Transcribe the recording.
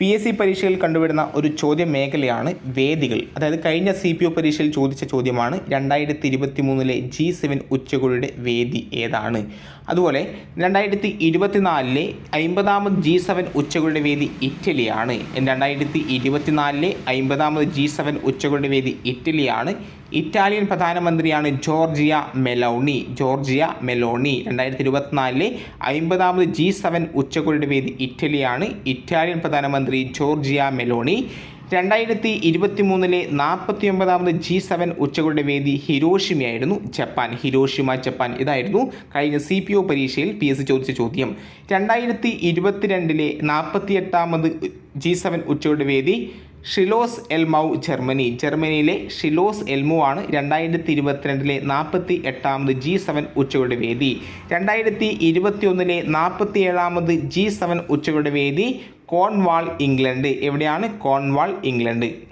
P S C പരീക്ഷയിൽ കണ്ടുവരുന്ന ഒരു ചോദ്യ മേഖലയാണ് വേദികൾ. അതായത് കഴിഞ്ഞ സി പി ഒ പരീക്ഷയിൽ ചോദിച്ച ചോദ്യമാണ് രണ്ടായിരത്തി ഇരുപത്തി മൂന്നിലെ ജി സെവൻ ഉച്ചകോടിയുടെ വേദി ഏതാണ്. അതുപോലെ രണ്ടായിരത്തി ഇരുപത്തിനാലിലെ അമ്പതാമത് ജി സെവൻ ഉച്ചകോടിയുടെ വേദി ഇറ്റലിയാണ്. രണ്ടായിരത്തി ഇരുപത്തിനാലിലെ അമ്പതാമത് ജി സെവൻ ഉച്ചകോടിയുടെ വേദി ഇറ്റലിയാണ്. ഇറ്റാലിയൻ പ്രധാനമന്ത്രിയാണ് ജോർജിയ മെലോണി. ജോർജിയ മെലോണി രണ്ടായിരത്തി ഇരുപത്തിനാലിലെ അമ്പതാമത് ജി സെവൻ ഉച്ചകോടിയുടെ വേദി ഇറ്റലിയാണ്. ഇറ്റാലിയൻ പ്രധാനമന്ത്രി ജോർജിയ മെലോണി രണ്ടായിരത്തി ഇരുപത്തി മൂന്നിലെ നാൽപ്പത്തി ഒമ്പതാമത് ജി സെവൻ ഉച്ചകളുടെ വേദി ഹിരോഷിമയായിരുന്നു. ജപ്പാൻ ഹിരോഷിമ ജപ്പാൻ ഇതായിരുന്നു കഴിഞ്ഞ സി പി ഒ പരീക്ഷയിൽ പി എസ് സി ചോദിച്ച ചോദ്യം. രണ്ടായിരത്തി ഇരുപത്തിരണ്ടിലെ നാൽപ്പത്തി എട്ടാമത് ജി സെവൻ ഉച്ചകളുടെ വേദി ഷിലോസ് എൽമൗ ജർമ്മനി. ജർമ്മനിയിലെ ഷിലോസ് എൽമു ആണ് രണ്ടായിരത്തി ഇരുപത്തിരണ്ടിലെ നാൽപ്പത്തി എട്ടാമത് ജി സെവൻ ഉച്ചകളുടെ വേദി. രണ്ടായിരത്തി ഇരുപത്തി ഒന്നിലെ നാൽപ്പത്തി ഏഴാമത് ജി സെവൻ ഉച്ചകളുടെ വേദി കോൺവാൾ ഇംഗ്ലണ്ട്. എവിടെയാണ് കോൺവാൾ ഇംഗ്ലണ്ട്?